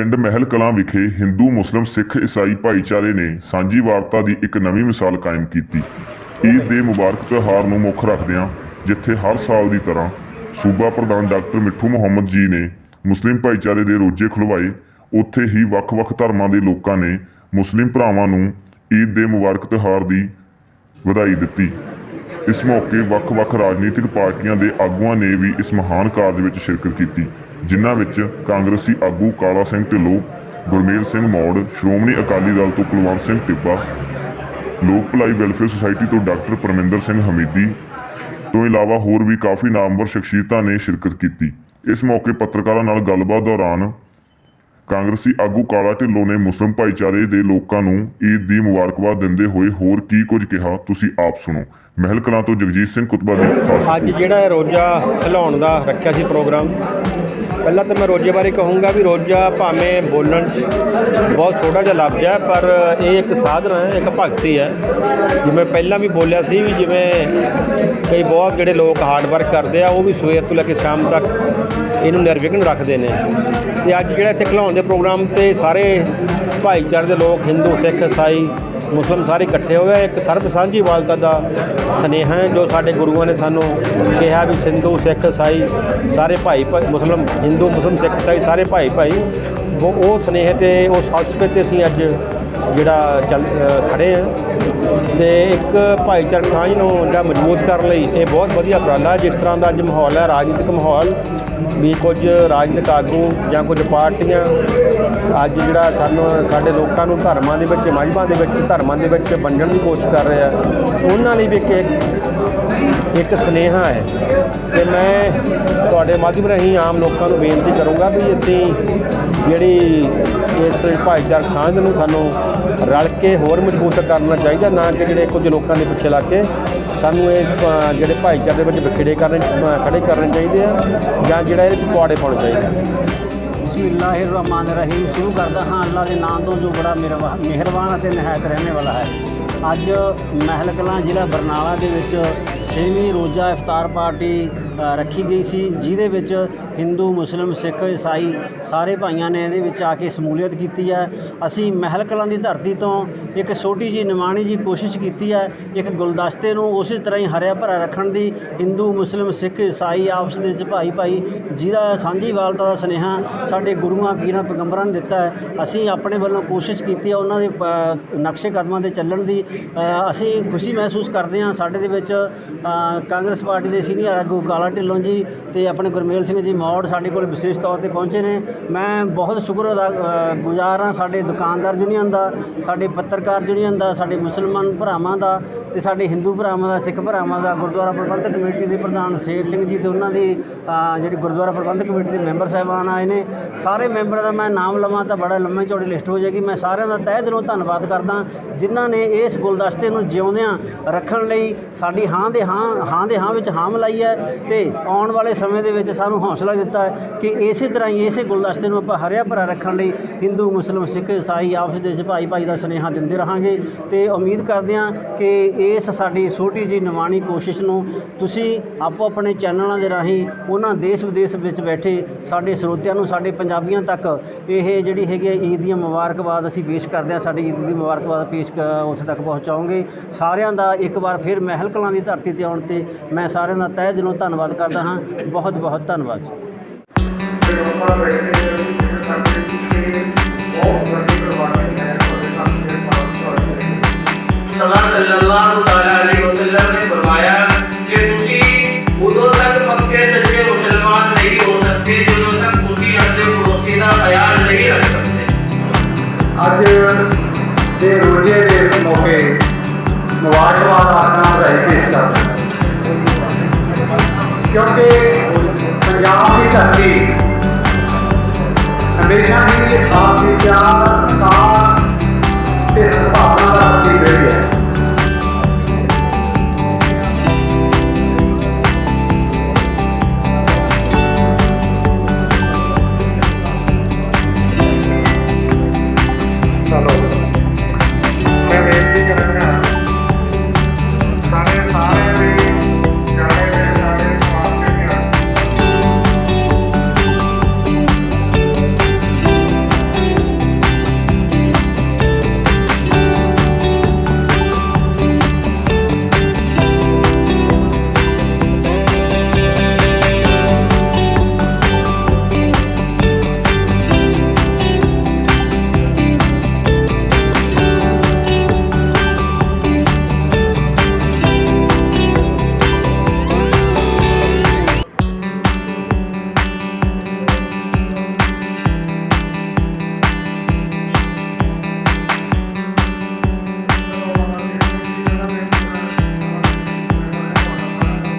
ਪਿੰਡ ਮਹਿਲ ਕਲਾਂ ਵਿਖੇ ਹਿੰਦੂ, ਮੁਸਲਿਮ, ਸਿੱਖ, ਈਸਾਈ ਭਾਈਚਾਰੇ ਨੇ ਸਾਂਝੀ ਵਾਰਤਾ ਦੀ ਇੱਕ ਨਵੀਂ ਮਿਸਾਲ ਕਾਇਮ ਕੀਤੀ। ਈਦ ਦੇ ਮੁਬਾਰਕ ਤਿਉਹਾਰ ਨੂੰ ਮੁੱਖ ਰੱਖਦਿਆਂ ਜਿੱਥੇ ਹਰ ਸਾਲ ਦੀ ਤਰ੍ਹਾਂ ਸੂਬਾ ਪ੍ਰਧਾਨ ਡਾਕਟਰ ਮਿੱਠੂ ਮੁਹੰਮਦ ਜੀ ਨੇ ਮੁਸਲਿਮ ਭਾਈਚਾਰੇ ਦੇ ਰੋਜੇ ਖੁਲਵਾਏ, ਉੱਥੇ ਹੀ ਵੱਖ-ਵੱਖ ਧਰਮਾਂ ਦੇ ਲੋਕਾਂ ਨੇ ਮੁਸਲਿਮ ਭਰਾਵਾਂ ਨੂੰ ਈਦ ਦੇ ਮੁਬਾਰਕ ਤਿਉਹਾਰ ਦੀ ਵਧਾਈ ਦਿੱਤੀ। ਇਸ ਮੌਕੇ ਵੱਖ-ਵੱਖ ਰਾਜਨੀਤਿਕ ਪਾਰਟੀਆਂ ਦੇ ਆਗੂਆਂ ਨੇ ਵੀ ਇਸ ਮਹਾਨ ਕਾਰਜ ਵਿੱਚ ਸ਼ਿਰਕਤ ਕੀਤੀ। ਜਿਨ੍ਹਾਂ ਵਿੱਚ ਕਾਂਗਰਸੀ ਆਗੂ ਕਾਲਾ ਸਿੰਘ ਢਿੱਲੋਂ, ਗੁਰਮੇਲ ਸਿੰਘ ਮੌੜ, ਸ਼੍ਰੋਮਣੀ ਅਕਾਲੀ ਦਲ ਤੋਂ ਕੁਲਵੰਤ ਸਿੰਘ ਟਿੱਬਾ, ਲੋਕ ਭਲਾਈ ਵੈਲਫੇਅਰ ਸੁਸਾਇਟੀ ਤੋਂ ਡਾਕਟਰ ਪਰਮਿੰਦਰ ਸਿੰਘ ਹਮੀਦੀ, ਤੋਂ ਇਲਾਵਾ ਹੋਰ ਵੀ ਕਾਫੀ ਨਾਮਵਰ ਸ਼ਖਸੀਅਤਾਂ ਨੇ ਸ਼ਿਰਕਤ ਕੀਤੀ। ਇਸ ਮੌਕੇ ਪੱਤਰਕਾਰਾਂ ਨਾਲ ਗੱਲਬਾਤ ਦੌਰਾਨ ਕਾਂਗਰਸੀ ਆਗੂ ਕਾਲਾ ਢਿੱਲੋਂ ਨੇ ਮੁਸਲਿਮ ਭਾਈਚਾਰੇ ਦੇ ਲੋਕਾਂ ਨੂੰ ਈਦ ਦੀ ਮੁਬਾਰਕਬਾਦ ਦਿੰਦੇ ਹੋਏ ਹੋਰ ਕੀ ਕੁਝ ਕਿਹਾ, ਤੁਸੀਂ ਆਪ ਸੁਣੋ। ਮਹਿਲ ਕਲਾਂ ਤੋਂ ਜਗਜੀਤ ਸਿੰਘ ਕੁਤਬਾ ਦੀ ਖਾਸ ਅੱਜ ਜਿਹੜਾ ਰੋਜ਼ਾ ਖਿਲਾਉਣ ਦਾ ਰੱਖਿਆ ਸੀ ਪ੍ਰੋਗਰਾਮ ਪਹਿਲਾਂ ਤਾਂ ਮੈਂ ਰੋਜ਼ੇ ਬਾਰੇ ਕਹੂੰਗਾ ਵੀ ਰੋਜ਼ਾ ਭਾਵੇਂ ਬੋਲਣ 'ਚ ਬਹੁਤ ਛੋਟਾ ਜਿਹਾ ਲਫ਼ਜ਼ ਹੈ ਪਰ ਇਹ ਇੱਕ ਸਾਧਨ ਹੈ ਇੱਕ ਭਗਤੀ ਹੈ। ਜਿਵੇਂ ਪਹਿਲਾਂ ਵੀ ਬੋਲਿਆ ਸੀ ਵੀ ਜਿਵੇਂ ਕਈ ਬਹੁਤ ਜਿਹੜੇ ਲੋਕ ਹਾਰਡ ਵਰਕ ਕਰਦੇ ਆ ਉਹ ਵੀ ਸਵੇਰ ਤੋਂ ਲੈ ਕੇ ਸ਼ਾਮ ਤੱਕ ਇਹਨੂੰ ਨਿਰਵਿਘਨ ਰੱਖਦੇ ਨੇ। ਤੇ ਅੱਜ ਜਿਹੜਾ ਇੱਥੇ ਖਿਲਾਉਣ ਦੇ ਪ੍ਰੋਗਰਾਮ ਤੇ ਸਾਰੇ ਭਾਈਚਾਰੇ ਦੇ ਲੋਕ ਹਿੰਦੂ ਸਿੱਖ ਈਸਾਈ ਮੁਸਲਮ ਸਾਰੇ ਇਕੱਠੇ ਹੋਏ ਆ। ਇੱਕ ਸਰਬ ਸਾਂਝੀ ਵਾਲਤਾ ਦਾ ਸਨੇਹਾ ਹੈ ਜੋ ਸਾਡੇ ਗੁਰੂਆਂ ਨੇ ਸਾਨੂੰ ਕਿਹਾ ਵੀ ਸਿੰਧੂ, ਸਿੱਖ ਈਸਾਈ ਸਾਰੇ ਭਾਈ ਭਾਈ ਮੁਸਲਮ, ਹਿੰਦੂ, ਮੁਸਲਮ, ਸਿੱਖ ਈਸਾਈ ਸਾਰੇ ਭਾਈ ਭਾਈ ਉਹ ਉਹ ਸਨੇਹ ਤੇ, ਉਹ ਫਲਸਫੇ ਤੇ ਅਸੀਂ ਅੱਜ ਜਿਹੜਾ ਚੱਲ ਅ, ਖੜੇ ਆ। ਤੇ ਇੱਕ ਭਾਈਚਾਰਕ ਸਾਂਝ ਨੂੰ ਜਿਹੜਾ ਮਜ਼ਬੂਤ ਕਰਨ ਲਈ ਇਹ ਬਹੁਤ ਵਧੀਆ ਉਪਰਾਲਾ ਜਿਸ ਤਰ੍ਹਾਂ ਦਾ ਅੱਜ ਮਾਹੌਲ ਹੈ ਰਾਜਨੀਤਿਕ ਮਾਹੌਲ। ਵੀ ਕੁਝ ਰਾਜਨੀਤਿਕ ਆਗੂ ਜਾਂ ਕੁਝ ਪਾਰਟੀਆਂ ਅੱਜ ਜਿਹੜਾ ਸਾਨੂੰ ਸਾਡੇ ਲੋਕਾਂ ਨੂੰ ਧਰਮਾਂ ਦੇ ਵਿੱਚ ਮਜ਼ਹਬਾਂ ਦੇ ਵਿੱਚ ਧਰਮਾਂ ਦੇ ਵਿੱਚ ਵੰਡਣ ਦੀ ਕੋਸ਼ਿਸ਼ ਕਰ ਰਹੇ ਆ। ਉਹਨਾਂ ਲਈ ਵੀ ਇੱਕ ਇੱਕ ਸੁਨੇਹਾ ਹੈ ਤੇ ਮੈਂ ਤੁਹਾਡੇ ਮਾਧਿਅਮ ਰਾਹੀਂ ਆਮ ਲੋਕਾਂ ਨੂੰ ਬੇਨਤੀ ਕਰੂੰਗਾ ਵੀ ਅਸੀਂ ਜਿਹੜੀ ਇਸ ਭਾਈਚਾਰਕ ਸਾਂਝ ਨੂੰ ਸਾਨੂੰ ਰਲ ਕੇ ਹੋਰ ਮਜ਼ਬੂਤ ਕਰਨਾ ਚਾਹੀਦਾ ਨਾ ਕਿ ਜਿਹੜੇ ਕੁਝ ਲੋਕਾਂ ਦੇ ਪਿੱਛੇ ਲੱਗ ਕੇ ਸਾਨੂੰ ਇਹ ਜਿਹੜੇ ਭਾਈਚਾਰੇ ਦੇ ਵਿੱਚ ਵਿਖੇੜੇ ਕਰਨੇ ਅ, ਖੜੇ ਕਰਨੇ ਚਾਹੀਦੇ ਆ ਜਾਂ ਜਿਹੜਾ ਇਹ ਪਕੌੜੇ ਪਾਉਣੇ ਚਾਹੀਦੇ ਬਿਸਮਿਲ੍ਲਾਹਿਰਰਹਿਮਾਨਿਰਰਹੀਮ। ਸ਼ੁਰੂ ਕਰਦਾ ਹਾਂ ਅੱਲਾ ਦੇ ਨਾਮ ਤੋਂ ਜੋ ਬੜਾ ਮਿਹਰਬਾ- ਮਿਹਰਬਾਨ ਅਤੇ ਨਿਹਾਇਤ ਰਹਿਣੇ ਵਾਲਾ ਹੈ। ਅੱਜ ਮਹਿਲ ਕਲਾਂ ਜ਼ਿਲ੍ਹਾ ਬਰਨਾਲਾ ਦੇ ਵਿੱਚ ਛੇਵੀਂ ਰੋਜ਼ਾ ਇਫਤਾਰ ਪਾਰਟੀ ਰੱਖੀ ਗਈ ਸੀ, ਜਿਹਦੇ ਵਿੱਚ ਹਿੰਦੂ, ਮੁਸਲਿਮ, ਸਿੱਖ, ਈਸਾਈ ਸਾਰੇ ਭਾਈਆਂ ਨੇ ਇਹਦੇ ਵਿੱਚ ਆ ਕੇ ਸਮੂਲੀਅਤ ਕੀਤੀ ਹੈ। ਅਸੀਂ ਮਹਿਲ ਕਲਾਂ ਦੀ ਧਰਤੀ ਤੋਂ ਇੱਕ ਛੋਟੀ ਜੀ ਨਿਮਾਣੀ ਜੀ ਕੋਸ਼ਿਸ਼ ਕੀਤੀ ਹੈ, ਇੱਕ ਗੁਲਦਸਤੇ ਨੂੰ ਉਸੇ ਤਰ੍ਹਾਂ ਹੀ ਹਰਿਆ ਭਰਿਆ ਰੱਖਣ ਦੀ। ਹਿੰਦੂ, ਮੁਸਲਿਮ, ਸਿੱਖ, ਈਸਾਈ ਆਪਸ ਦੇ ਵਿੱਚ ਭਾਈ ਭਾਈ ਜਿਹਦਾ ਸਾਂਝੀ ਵਾਲਤਾ ਦਾ ਸੁਨੇਹਾ ਸਾਡੇ ਗੁਰੂਆਂ, ਪੀਰਾਂ, ਪੈਗੰਬਰਾਂ ਨੇ ਦਿੱਤਾ ਹੈ। ਅਸੀਂ ਆਪਣੇ ਵੱਲੋਂ ਕੋਸ਼ਿਸ਼ ਕੀਤੀ ਹੈ ਉਹਨਾਂ ਦੇ ਨਕਸ਼ੇ ਕਦਮਾਂ ਤੇ ਚੱਲਣ ਦੀ। ਅਸੀਂ ਖੁਸ਼ੀ ਮਹਿਸੂਸ ਕਰਦੇ ਹਾਂ ਸਾਡੇ ਦੇ ਵਿੱਚ ਕਾਂਗਰਸ ਪਾਰਟੀ ਦੇ ਸੀਨੀਅਰ ਆਗੂ ਕਾਲਾ ਢਿੱਲੋਂ ਜੀ ਅਤੇ ਆਪਣੇ ਗੁਰਮੇਲ ਸਿੰਘ ਜੀ ਮੌੜ ਸਾਡੇ ਕੋਲ ਵਿਸ਼ੇਸ਼ ਤੌਰ ਤੇ ਪਹੁੰਚੇ ਨੇ। ਮੈਂ ਬਹੁਤ ਸ਼ੁਕਰ ਅਦਾ ਗੁਜ਼ਾਰ ਹਾਂ ਸਾਡੇ ਦੁਕਾਨਦਾਰ ਯੂਨੀਅਨ ਦਾ, ਸਾਡੇ ਪੱਤਰਕਾਰ ਯੂਨੀਅਨ ਦਾ, ਸਾਡੇ ਮੁਸਲਮਾਨ ਭਰਾਵਾਂ ਦਾ ਅਤੇ ਸਾਡੇ ਹਿੰਦੂ ਭਰਾਵਾਂ ਦਾ, ਸਿੱਖ ਭਰਾਵਾਂ ਦਾ, ਗੁਰਦੁਆਰਾ ਪ੍ਰਬੰਧਕ ਕਮੇਟੀ ਦੇ ਪ੍ਰਧਾਨ ਸ਼ੇਰ ਸਿੰਘ ਜੀ ਅਤੇ ਉਹਨਾਂ ਦੀ ਜਿਹੜੀ ਗੁਰਦੁਆਰਾ ਪ੍ਰਬੰਧਕ ਕਮੇਟੀ ਦੇ ਮੈਂਬਰ ਸਾਹਿਬਾਨ ਆਏ ਨੇ। ਸਾਰੇ ਮੈਂਬਰਾਂ ਦਾ ਮੈਂ ਨਾਮ ਲਵਾਂ ਤਾਂ ਬੜਾ ਲੰਮੀ ਚੌੜੀ ਲਿਸਟ ਹੋ ਜਾਏਗੀ। ਮੈਂ ਸਾਰਿਆਂ ਦਾ ਤਹਿ ਦਿਲੋਂ ਧੰਨਵਾਦ ਕਰਦਾ ਜਿਨ੍ਹਾਂ ਨੇ ਇਸ ਗੁਲਦਸਤੇ ਨੂੰ ਜਿਉਂਦਿਆਂ ਰੱਖਣ ਲਈ ਸਾਡੀ ਹਾਂ ਦੇ ਹਾਂ ਹਾਂ ਦੇ ਹਾਂ ਵਿੱਚ ਹਾਂ ਮਿਲਾਈ ਹੈ। ਤੇ ਆਉਣ ਵਾਲੇ ਸਮੇਂ ਦੇ ਵਿੱਚ ਸਾਨੂੰ ਹੌਸਲਾ ਦਿੱਤਾ ਕਿ ਇਸੇ ਤਰ੍ਹਾਂ ਹੀ ਇਸੇ ਗੁਲਦਸਤੇ ਨੂੰ ਆਪਾਂ ਹਰਿਆ ਭਰਾ ਰੱਖਣ ਲਈ ਹਿੰਦੂ, ਮੁਸਲਿਮ, ਸਿੱਖ ਈਸਾਈ ਆਪਸ ਦੇ ਵਿੱਚ ਭਾਈ ਭਾਈ ਦਾ ਸੁਨੇਹਾ ਦਿੰਦੇ ਰਹਾਂਗੇ ਤੇ ਉਮੀਦ ਕਰਦੇ ਹਾਂ ਕਿ ਇਸ ਸਾਡੀ ਛੋਟੀ ਜਿਹੀ ਨਿਮਾਣੀ ਕੋਸ਼ਿਸ਼ ਨੂੰ ਤੁਸੀਂ ਆਪੋ ਆਪਣੇ ਚੈਨਲਾਂ ਦੇ ਰਾਹੀਂ ਉਹਨਾਂ ਦੇਸ਼ ਵਿਦੇਸ਼ ਵਿੱਚ ਬੈਠੇ ਸਾਡੇ ਸਰੋਤਿਆਂ ਨੂੰ, ਸਾਡੇ ਪੰਜਾਬੀਆਂ ਤੱਕ ਇਹ ਜਿਹੜੀ ਹੈਗੀ ਹੈ ਈਦ ਦੀਆਂ ਮੁਬਾਰਕਬਾਦ ਅਸੀਂ ਪੇਸ਼ ਕਰਦੇ ਹਾਂ, ਸਾਡੀ ਈਦ ਦੀ ਮੁਬਾਰਕਬਾਦ ਪੇਸ਼ ਕ- ਉੱਥੇ ਤੱਕ ਪਹੁੰਚਾਉਂਗੇ। ਸਾਰਿਆਂ ਦਾ ਇੱਕ ਵਾਰ ਫਿਰ ਮਹਿਲ ਕਲਾਂ ਦੀ ਧਰਤੀ ਤੇ ਆਉਣ ਤੇ ਮੈਂ ਸਾਰਿਆਂ ਦਾ ਤਹਿ ਦਿਲੋਂ ਧੰਨਵਾਦ ਕਰਦਾ ਹਾਂ ਬਹੁਤ ਬਹੁਤ ਧੰਨਵਾਦ ਜੀ ਸੱਲੱਲਾਹੁ ਤਾਲਾ ਅਲੈਹਿ ਵਸੱਲਮ ਨੇ ਫਰਮਾਇਆ ਕਿ ਤੁਸੀਂ ਉਦੋਂ ਤੱਕ ਪੱਕੇ ਸੱਚੇ ਮੁਸਲਮਾਨ ਨਹੀਂ ਹੋ ਸਕਦੇ ਜਦੋਂ ਤੱਕ ਤੁਸੀਂ ਆਪਣੇ ਪੜੋਸੀ ਦਾ ਖਿਆਲ ਨਹੀਂ ਰੱਖ ਸਕਦੇ ਅੱਜ ਦੇ ਰੋਜ਼ੇ ਦੇ ਇਸ ਮੌਕੇ ਮੁਬਾਰਕਬਾਦ ਆਖਣਾ ਚਾਹੀਦਾ ਹੈ ਕਿਉਂਕਿ ਪੰਜਾਬ ਦੀ ਧਰਤੀ ਹਮੇਸ਼ਾ ਹੀ ਆਪ ਵਿਚਾਰ ਤਾਂ ਤੇ ਸਭਾ